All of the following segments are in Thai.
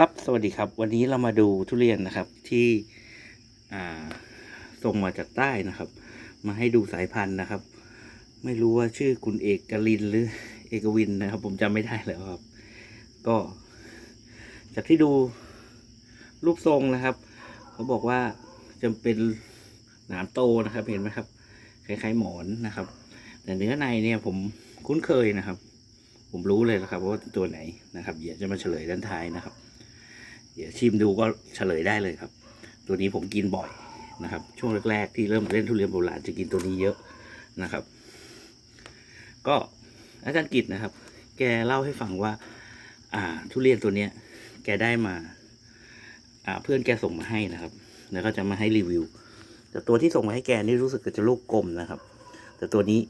ครับ สวัสดีครับ วันนี้เรามาดูทุเรียนนะครับที่ส่งมาจากใต้นะครับ มาให้ดูสายพันธุ์นะครับ ไม่รู้ว่าชื่อคุณเอกกลินหรือ เอกวินนะครับ ผมจำไม่ได้แล้วครับ ก็ จากที่ดูรูปทรงนะครับ เขาบอกว่าจะเป็นหนามโตนะครับ เห็นไหมครับ คล้ายๆหมอนนะครับ แต่เนื้อในเนี่ยผมคุ้นเคยนะครับ ผมรู้เลยนะครับว่าตัวไหนนะครับ เดี๋ยวจะมาเฉลยด้านท้ายนะครับ เดี๋ยวชิมดูก็เฉลยได้เลยครับ ตัวนี้ผมกินบ่อยนะครับ ช่วงแรก ๆ ที่เริ่มเล่นทุเรียนโบราณจะกินตัวนี้เยอะนะครับ ก็อาจารย์กิจนะครับ แกเล่าให้ฟังว่า อ่า ทุเรียนตัวเนี้ย แกได้มา อ่า เพื่อนแกส่งมาให้นะครับ แล้วก็จะมาให้รีวิว แต่ตัวที่ส่งมาให้แกนี่รู้สึกจะลูกกลมนะครับ แต่ตัวนี้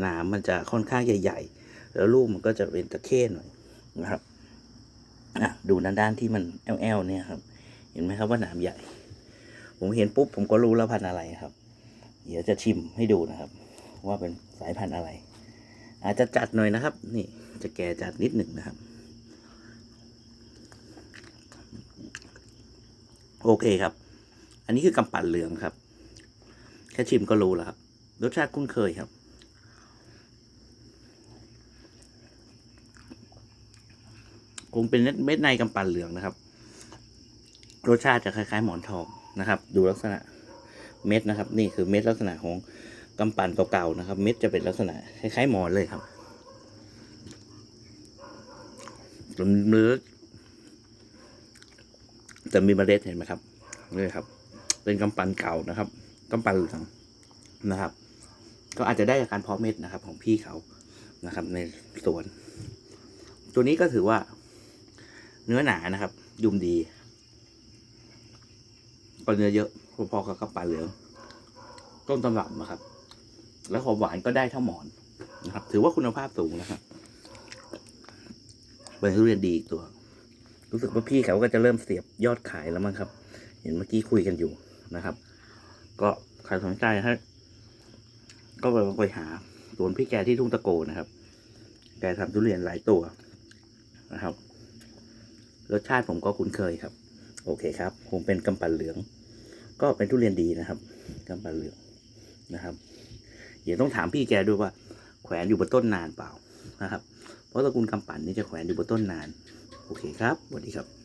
หนามมันจะค่อนข้างใหญ่ ๆ แล้วลูกมันก็จะเป็นตะเข้หน่อยนะครับ อะดูด้านด้านที่มันแอลแอลเนี่ยครับ เห็นไหมครับว่าหนามใหญ่ ผมเห็นปุ๊บผมก็รู้แล้วพันธุ์อะไรครับ เดี๋ยวจะชิมให้ดูนะครับ ว่าเป็นสายพันธุ์อะไร อาจจะจัดหน่อยนะครับ นี่จะแก่จัดนิดหนึ่งนะครับ โอเคครับ อันนี้คือกำปั่นเหลืองครับ แค่ชิมก็รู้แล้วครับรสชาติคุ้นเคยครับ คงเป็นเม็ดในกำปั่นเหลืองนะครับ รสชาติจะคล้ายๆหมอนทองนะครับ ดูลักษณะเม็ดนะครับ นี่คือเม็ดลักษณะของกำปั่นเก่าๆนะครับ เม็ดจะเป็นลักษณะคล้ายๆหมอนเลยครับเนื้อจะมีเมล็ดเห็นไหมครับนี่ครับ เป็นกำปั่นเก่านะครับกำปั่นเหลืองนะครับ ก็อาจจะได้จากการเพาะเม็ดนะครับ ของพี่เขานะครับ ในสวน ตัวนี้ก็ถือว่า เนื้อหนานะครับ ยุ่มดีก็เนื้อเยอะพอๆกับกระป๋าเหลืองต้นตำรับนะครับ แล้วความหวานก็ได้เท่าหมอนนะครับ ถือว่าคุณภาพสูงนะครับเป็นทุเรียนดีอีกตัว รู้สึกว่าพี่เขาก็จะเริ่มเสียบยอดขายแล้วมั้งครับ เห็นเมื่อกี้คุยกันอยู่นะครับ ก็ใครสนใจฮะก็ไปไปหาสวนพี่แกที่ทุ่งตะโกนะครับ แกทำทุเรียนหลายตัวนะครับ รสชาติผมก็คุ้นเคยครับ โอเคครับผมเป็นกำปั่นเหลือง ก็เป็นทุเรียนดีนะครับกำปั่นเหลืองนะครับเดี๋ยวต้องถามพี่แกด้วยว่า แขวนอยู่บนต้นนานเปล่านะครับ เพราะตระกูลกำปั่นนี่จะแขวนอยู่บนต้นนาน โอเคครับสวัสดีครับ